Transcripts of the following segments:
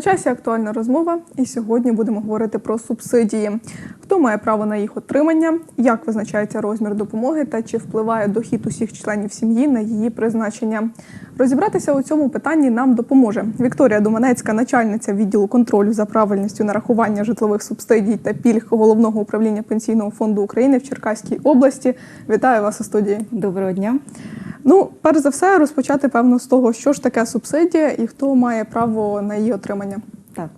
Часі актуальна розмова, і сьогодні будемо говорити про субсидії. Хто має право на їх отримання, як визначається розмір допомоги та чи впливає дохід усіх членів сім'ї на її призначення. Розібратися у цьому питанні нам допоможе Вікторія Думанецька, начальниця відділу контролю за правильністю нарахування житлових субсидій та пільг головного управління пенсійного фонду України в Черкаській області. Вітаю вас у студії. Доброго дня. Ну, перш за все, розпочати певно з того, що ж таке субсидія і хто має право на її отримання. Так.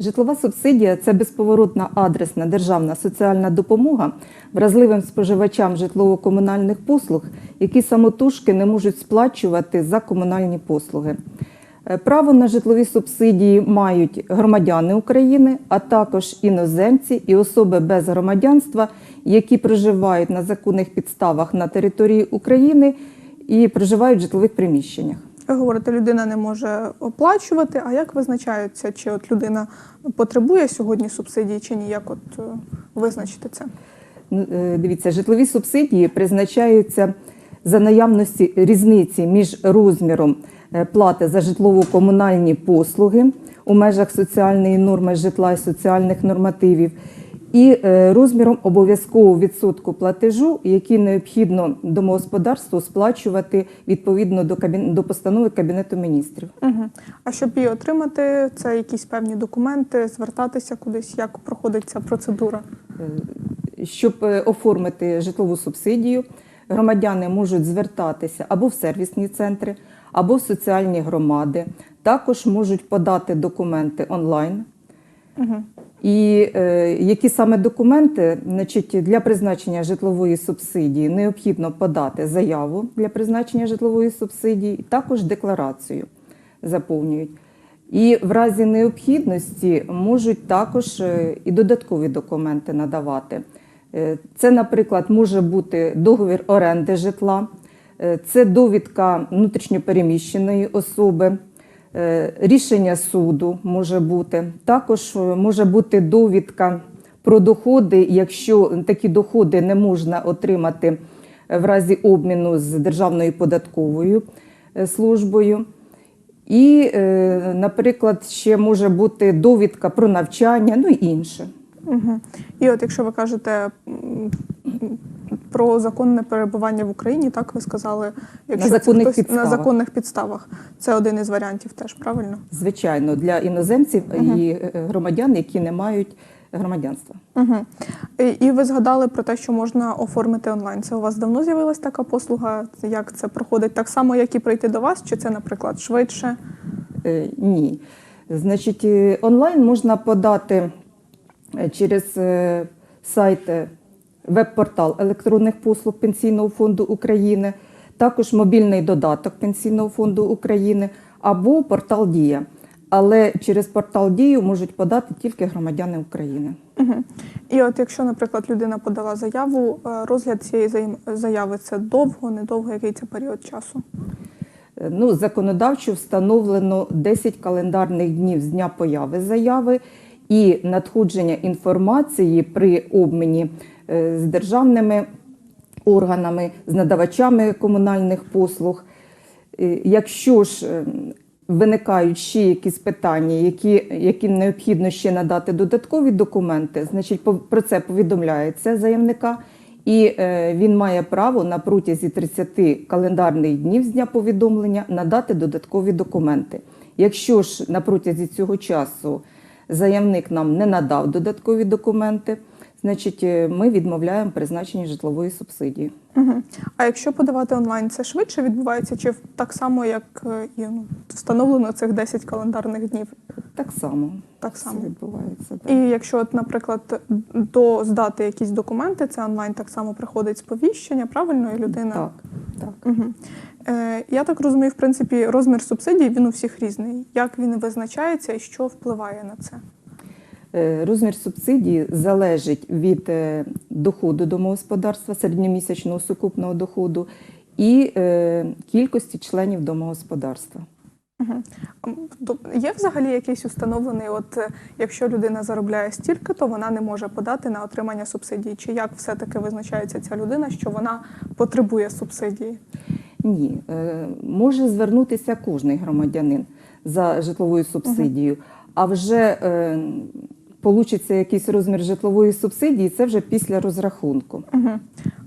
Житлова субсидія це безповоротна адресна державна соціальна допомога вразливим споживачам житлово-комунальних послуг, які самотужки не можуть сплачувати за комунальні послуги. Е, Право на житлові субсидії мають громадяни України, а також іноземці і особи без громадянства, які проживають на законних підставах на території України і проживають в житлових приміщеннях. Ви говорите, людина не може оплачувати. А як визначається, чи от людина потребує сьогодні субсидії, чи ні? Як от е, визначити це? Е, Дивіться, житлові субсидії призначаються за наявності різниці між розміром е, плати за житлово-комунальні послуги у межах соціальної норми житла і соціальних нормативів, і е, розміром обов'язкового відсотку платежу, який необхідно домогосподарству сплачувати відповідно до кабін... до постанови Кабінету міністрів. Угу. А щоб її отримати, це якісь певні документи, звертатися кудись, як проходить ця процедура? Е, Щоб е, оформити житлову субсидію, громадяни можуть звертатися або в сервісні центри, або в соціальні громади. Також можуть подати документи онлайн. Угу. І е, які саме документи значить, для призначення житлової субсидії необхідно подати заяву для призначення житлової субсидії, також декларацію заповнюють. І в разі необхідності можуть також е, і додаткові документи надавати. Е, Це, наприклад, може бути договір оренди житла, е, це довідка внутрішньопереміщеної особи, рішення суду може бути. Також е, може бути довідка про доходи, якщо такі доходи не можна отримати в разі обміну з Державною податковою е, службою. І, е, наприклад, ще може бути довідка про навчання, ну і інше. Угу. І от якщо ви кажете про законне перебування в Україні, так ви сказали, якщо це законних хтось- на законних підставах, це один із варіантів теж, правильно? Звичайно, для іноземців Мгм. і е, громадян, які не мають громадянства. Угу. І, і ви згадали про те, що можна оформити онлайн. Це у вас давно з'явилась така послуга? Як це проходить? Так само, як і прийти до вас, чи це, наприклад, швидше? Е, Ні. Значить, е, онлайн можна подати е, через е, сайт е, веб-портал електронних послуг Пенсійного фонду України, також мобільний додаток Пенсійного фонду України або портал Дія. Але через портал Дію можуть подати тільки громадяни України. Угу. І от якщо, наприклад, людина подала заяву, е, розгляд цієї заяви це довго, недовго, який це період часу? Е, Ну, законодавчо встановлено 10 календарних днів з дня появи заяви і надходження інформації при обміні е, з державними органами, з надавачами комунальних послуг. Е, Якщо ж е, виникають ще якісь питання, які, яким необхідно ще надати додаткові документи, значить про це повідомляється заявника, і він має право на протязі 30 календарних днів з дня повідомлення надати додаткові документи. Якщо ж на протязі цього часу заявник нам не надав додаткові документи, значить е, ми відмовляємо призначення житлової субсидії. Угу. А якщо подавати онлайн, це швидше відбувається, чи так само, як е, і ну, встановлено цих 10 календарних днів? Так само. Так само. Це відбувається. І якщо, от, наприклад, до здати якісь документи, це онлайн так само приходить сповіщення, правильно, і людина. Так, так. Угу. Е, я так розумію, в принципі, розмір субсидій він у всіх різний. Як він визначається і що впливає на це? Е, Розмір субсидії залежить від е, доходу домогосподарства, середньомісячного сукупного доходу і е, кількості членів домогосподарства. Угу. Є взагалі якийсь установлений, от якщо людина заробляє стільки, то вона не може подати на отримання субсидії. Чи як все-таки визначається ця людина, що вона потребує субсидії? Ні, може звернутися кожний громадянин за житловою субсидією, а вже получиться якийсь розмір житлової субсидії, це вже після розрахунку. Угу.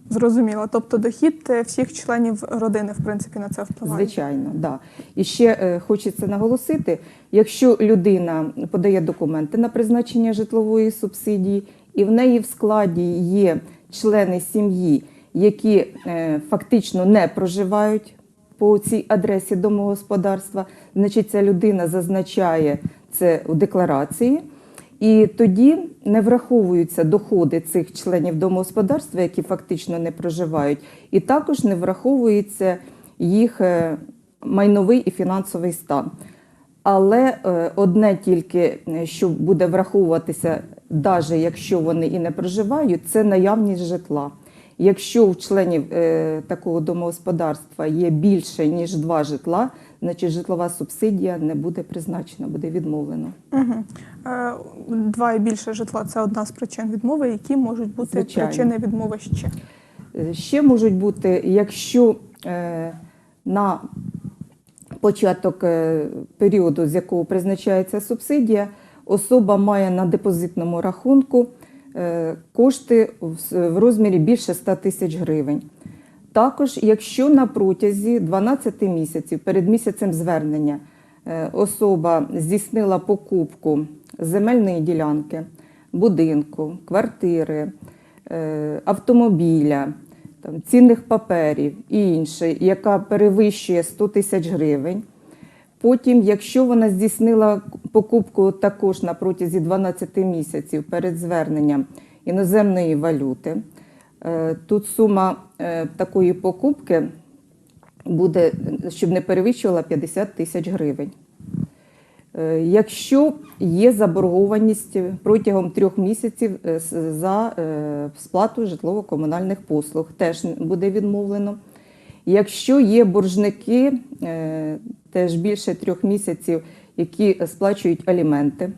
Зрозуміло. Тобто дохід е, всіх членів родини, в принципі, на це впливає. Звичайно, да. І ще е, хочеться наголосити: якщо людина подає документи на призначення житлової субсидії, і в неї в складі є члени сім'ї, які е, фактично не проживають по цій адресі домогосподарства, значить ця людина зазначає це у декларації. І тоді не враховуються доходи цих членів домогосподарства, які фактично не проживають, і також не враховується їх е, майновий і фінансовий стан. Але е, одне тільки, е, що буде враховуватися, навіть якщо вони і не проживають, це наявність житла. Якщо у членів такого домогосподарства є більше ніж два житла, значить житлова субсидія не буде призначена, буде відмовлено. Угу. Два і більше житла це одна з причин відмови, які можуть бути Звичайно. причини відмови ще. Е, Ще можуть бути, якщо е, на початок періоду, з якого призначається субсидія, особа має на депозитному рахунку кошти в розмірі більше 100 тисяч гривень. Також, якщо на протязі 12 місяців перед місяцем звернення е, особа здійснила покупку земельної ділянки, будинку, квартири, е, автомобіля, там, цінних паперів і інше, яка перевищує 100 тисяч гривень. Потім, якщо вона здійснила покупку також на протязі 12 місяців перед зверненням іноземної валюти, тут сума е, такої покупки буде, щоб не перевищувала 50 тисяч гривень. Е, Якщо є заборгованість протягом трьох місяців е, за е, сплату житлово-комунальних послуг, теж буде відмовлено. Якщо є боржники, е, теж більше трьох місяців, які сплачують аліменти.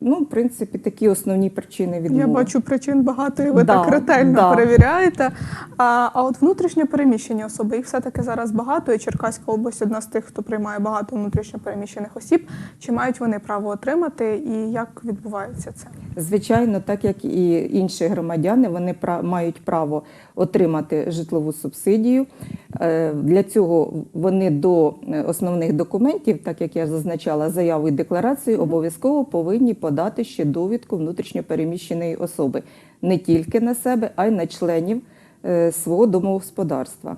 Ну, в принципі, такі основні причини відмови. Я бачу причин багато, і ви Да, так ретельно да. перевіряєте. А, а от внутрішньо переміщені особи, їх все-таки зараз багато, і Черкаська область одна з тих, хто приймає багато внутрішньо переміщених осіб. Чи мають вони право отримати і як відбувається це? Звичайно, так як і інші громадяни, вони мають право отримати житлову субсидію. Е, Для цього вони до е, основних документів, так як я зазначала, заяву і декларацію, обов'язково повинні подати ще довідку внутрішньопереміщеної особи не тільки на себе, а й на членів е, свого домогосподарства.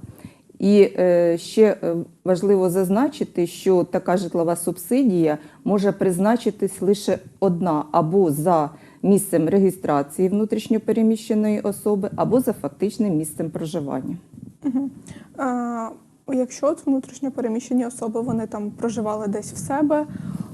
І ще важливо зазначити, що така житлова субсидія може призначитись лише одна або за місцем реєстрації внутрішньопереміщеної особи, або за фактичним місцем проживання. А, якщо от внутрішньо переміщені особи вони там проживали десь в себе,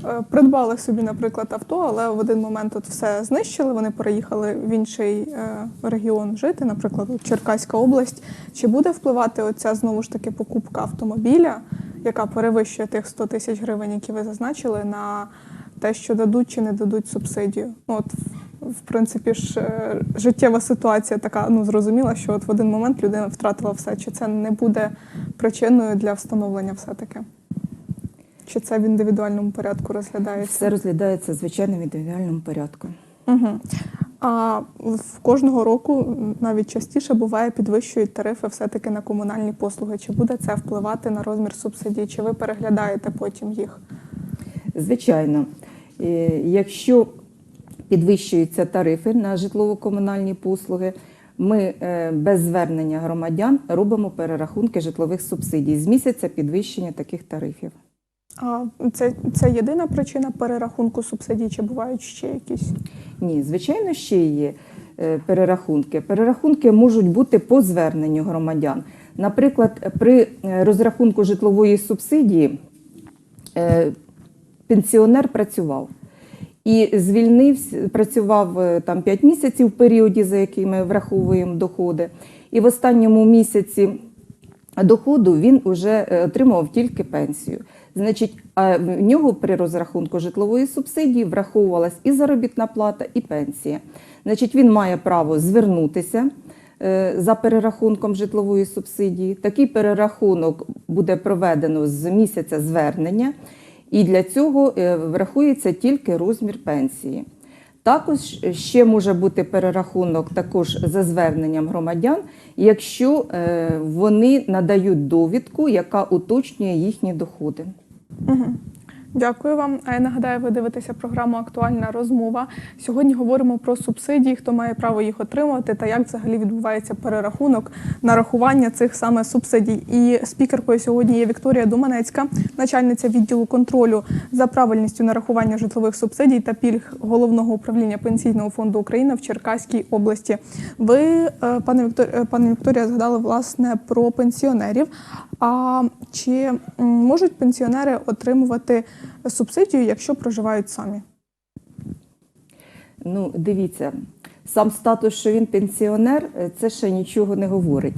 е, придбали собі, наприклад, авто, але в один момент от все знищили, вони переїхали в інший е, регіон жити, наприклад, Черкаська область. Чи буде впливати оця знову ж таки покупка автомобіля, яка перевищує тих 100 тисяч гривень, які ви зазначили, на те, що дадуть чи не дадуть субсидію? Ну, от, в- принципі ж е, життєва ситуація така ну зрозуміла, що от в один момент людина втратила все. Чи це не буде причиною для встановлення все-таки? Чи це в індивідуальному порядку розглядається? Все розглядається звичайно в індивідуальному порядку. Угу. А в кожного року навіть частіше буває підвищують тарифи все-таки на комунальні послуги. Чи буде це впливати на розмір субсидій? Чи ви переглядаєте потім їх? Звичайно, Е, якщо підвищуються тарифи на житлово-комунальні послуги, ми е, без звернення громадян робимо перерахунки житлових субсидій з місяця підвищення таких тарифів. А це, це єдина причина перерахунку субсидій, чи бувають ще якісь? Ні, звичайно, ще є е, перерахунки. Перерахунки можуть бути по зверненню громадян. Наприклад, при е, розрахунку житлової субсидії пенсіонер працював і звільнився, працював е, там 5 місяців в періоді, за який ми враховуємо доходи. І в останньому місяці доходу він вже е, отримував тільки пенсію. Значить, в нього при розрахунку житлової субсидії враховувалась і заробітна плата, і пенсія. Значить, він має право звернутися е, за перерахунком житлової субсидії. Такий перерахунок буде проведено з місяця звернення, і для цього е, врахується тільки розмір пенсії. Також ще може бути перерахунок також за зверненням громадян, якщо е, вони надають довідку, яка уточнює їхні доходи. Дякую вам. А я нагадаю, ви дивитеся програму Актуальна розмова. Сьогодні говоримо про субсидії, хто має право їх отримувати та як взагалі відбувається перерахунок нарахування цих саме субсидій. І спікеркою сьогодні є Вікторія Думанецька, начальниця відділу контролю за правильністю нарахування житлових субсидій та пільг головного управління пенсійного фонду України в Черкаській області. Ви, е, пане Віктор... е, пане Вікторія, згадали власне про пенсіонерів. А чи можуть пенсіонери отримувати субсидію, якщо проживають самі? Ну, дивіться, сам статус, що він пенсіонер, е, це ще нічого не говорить.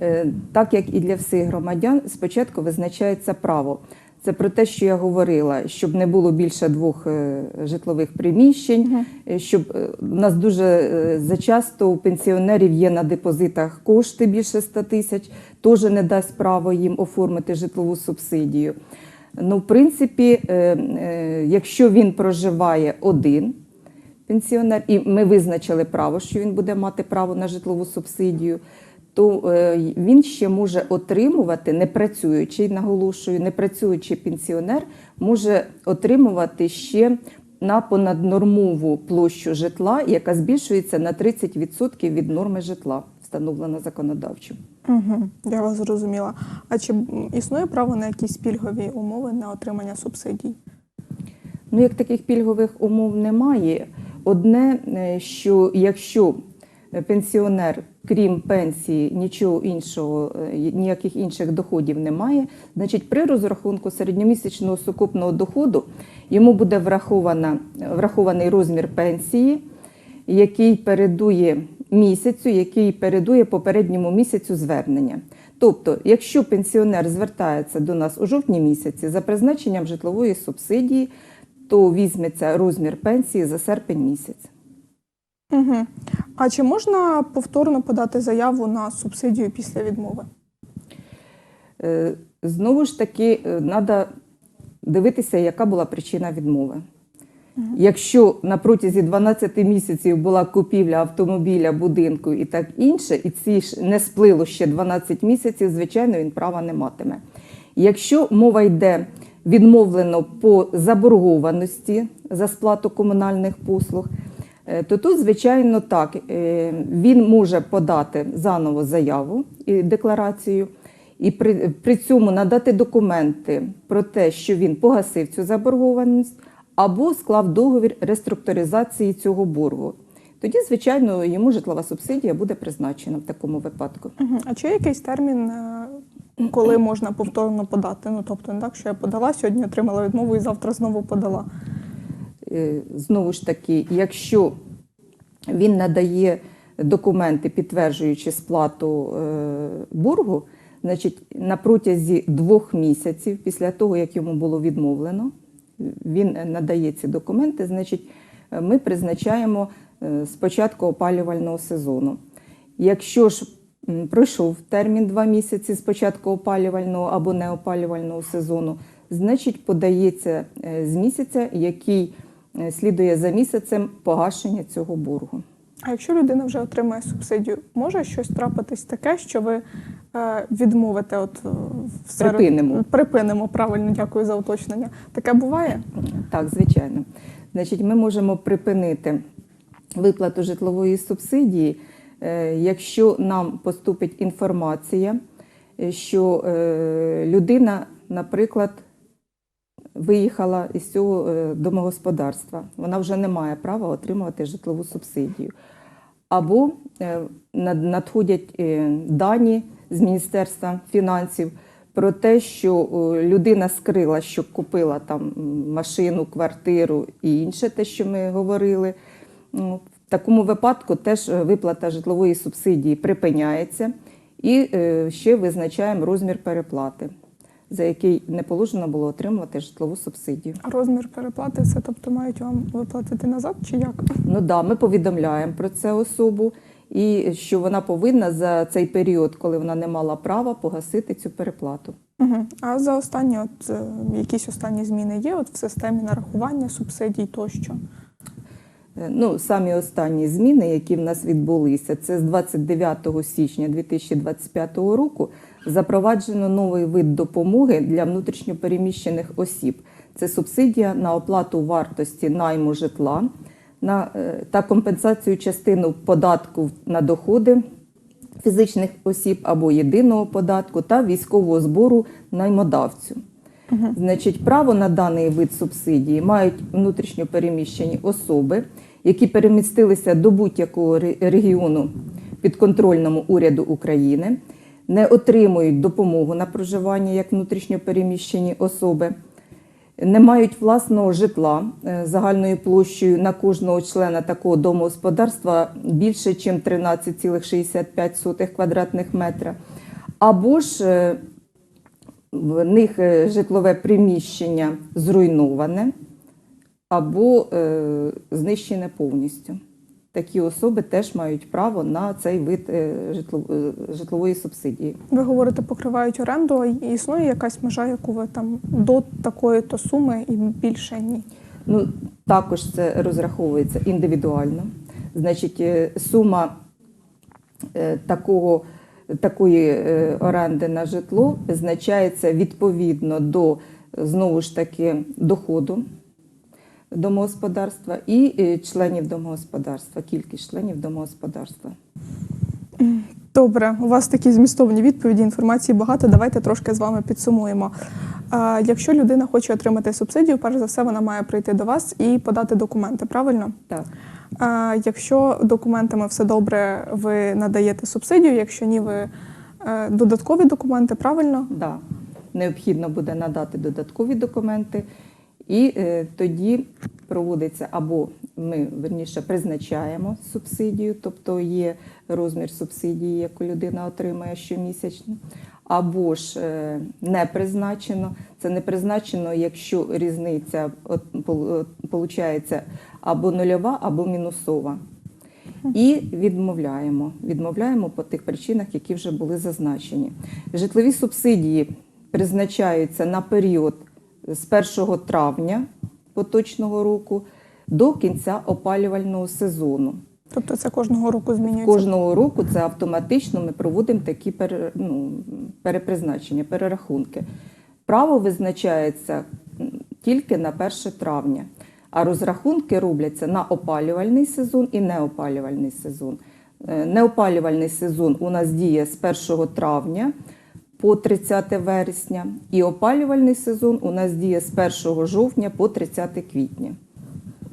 Е, Так як і для всіх громадян, спочатку визначається право. Це про те, що я говорила, щоб не було більше двох е, житлових приміщень, щоб у нас дуже зачасто у пенсіонерів є на депозитах кошти більше 100 тисяч, теж не дасть право їм оформити житлову субсидію. Ну, в принципі, е, е, якщо він проживає один, пенсіонер, і ми визначили право, що він буде мати право на житлову субсидію, то е, він ще може отримувати, не працюючий, наголошую, не працюючий пенсіонер може отримувати ще на понаднормову площу житла, яка збільшується на 30% від норми житла, встановлена законодавчо. Угу, я вас зрозуміла. А чи існує право на якісь пільгові умови на отримання субсидій? Ну, як таких пільгових умов немає. Одне, е, що якщо пенсіонер, крім пенсії, нічого іншого, е, ніяких інших доходів немає, значить при розрахунку середньомісячного сукупного доходу йому буде врахована, врахований розмір пенсії, який передує місяцю, який передує попередньому місяцю звернення. Тобто, якщо пенсіонер звертається до нас у жовтні місяці за призначенням житлової субсидії, то візьметься розмір пенсії за серпень місяць. Угу. А чи можна повторно подати заяву на субсидію після відмови? Е, Знову ж таки, треба дивитися, яка була причина відмови. Якщо на протязі 12 місяців була купівля автомобіля, будинку і так інше, і ці ж не сплило ще 12 місяців, звичайно, він права не матиме. Якщо мова йде відмовлено по заборгованості за сплату комунальних послуг, е, то тут, звичайно, так, е, він може подати заново заяву і декларацію, і при, при цьому надати документи про те, що він погасив цю заборгованість, або склав договір реструктуризації цього боргу. Тоді, звичайно, йому житлова субсидія буде призначена в такому випадку. Угу. А чи є якийсь термін, е, коли можна повторно подати? Ну тобто, не так, що я подала сьогодні, отримала відмову і завтра знову подала. Е, Знову ж таки, якщо він надає документи, підтверджуючи сплату е, боргу, значить на протязі двох місяців після того, як йому було відмовлено, він надає ці документи, значить, е, ми призначаємо е, спочатку опалювального сезону. Якщо ж пройшов термін два місяці з початку опалювального або неопалювального сезону, значить подається е, з місяця, який слідує за місяцем погашення цього боргу. А якщо людина вже отримає субсидію, може щось трапитись таке, що ви е, відмовите? От е, в серед- Припинимо. Припинимо, правильно, дякую за уточнення. Таке буває? Так, звичайно. Значить, ми можемо припинити виплату житлової субсидії, е, якщо нам поступить інформація, що людина, наприклад, виїхала із цього е, домогосподарства, вона вже не має права отримувати житлову субсидію. Або е, надходять е, дані з Міністерства фінансів про те, що людина скрила, що купила там машину, квартиру і інше, те, що ми говорили. Ну, В такому випадку теж виплата житлової субсидії припиняється і ще визначаємо розмір переплати, за який не положено було отримувати житлову субсидію. А розмір переплати це, тобто мають вам виплатити назад чи як? Ну да, ми повідомляємо про це особу, і що вона повинна за цей період, коли вона не мала права, погасити цю переплату. Угу. А за останні, от е, якісь останні зміни є от в системі нарахування субсидій тощо? Е, Ну, самі останні зміни, які в нас відбулися, це з 29 січня 2025 року запроваджено новий вид допомоги для внутрішньопереміщених осіб. Це субсидія на оплату вартості найму житла на, е, та компенсацію частину податку на доходи фізичних осіб або єдиного податку та військового збору наймодавцю. Значить, право на даний вид субсидії мають внутрішньо переміщені особи, які перемістилися до будь-якого регіону підконтрольному уряду України, не отримують допомогу на проживання як внутрішньо переміщені особи, не мають власного житла е, загальною площею на кожного члена такого домогосподарства більше, ніж 13,65 квадратних метра, або ж е, в них е, житлове приміщення зруйноване або е, знищене повністю. Такі особи теж мають право на цей вид е, житло- житлової субсидії. Ви говорите, покривають оренду, а існує якась межа, яку ви там до такої то суми і більше ні. Ну, також це розраховується індивідуально. Значить, сума такого, такої е, оренди на житло визначається відповідно до знову ж таки доходу домогосподарства і е, членів домогосподарства, кількість членів домогосподарства. Добре, у вас такі змістовні відповіді, інформації багато. Давайте трошки з вами підсумуємо. Якщо людина хоче отримати субсидію, перш за все вона має прийти до вас і подати документи, правильно? Так. А, якщо документами все добре, ви надаєте субсидію, якщо ні, ви е, додаткові документи, правильно? Да. Необхідно буде надати додаткові документи, і е, тоді проводиться або ми верніше призначаємо субсидію, тобто є розмір субсидії, яку людина отримує щомісячно, або ж е, не призначено. Це не призначено, якщо різниця от, получається або нульова, або мінусова. І відмовляємо. Відмовляємо по тих причинах, які вже були зазначені. Житлові субсидії призначаються на період з 1 травня поточного року до кінця опалювального сезону. Тобто це кожного року змінюється. Кожного року це автоматично ми проводимо такі пере, ну, перепризначення, перерахунки. Право визначається тільки на 1 травня, а розрахунки робляться на опалювальний сезон і неопалювальний сезон. Е, Неопалювальний сезон у нас діє з 1 травня по 30 вересня, і опалювальний сезон у нас діє з 1 жовтня по 30 квітня.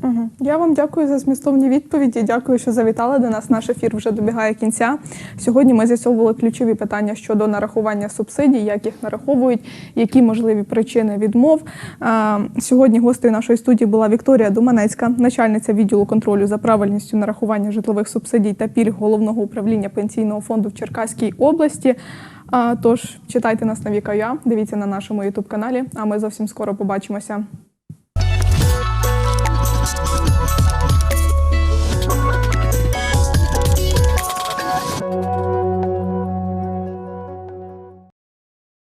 Угу. Я вам дякую за змістовні відповіді. Дякую, що завітали до нас. Наш ефір вже добігає кінця. Сьогодні ми з'ясовували ключові питання щодо нарахування субсидій, як їх нараховують, які можливі причини відмов. Сьогодні гостею нашої студії була Вікторія Думанецька, начальниця відділу контролю за правильністю нарахування житлових субсидій та пільг головного управління пенсійного фонду в Черкаській області. Тож читайте нас на Віка.Я, дивіться на нашому Ютуб каналі. А ми зовсім скоро побачимося.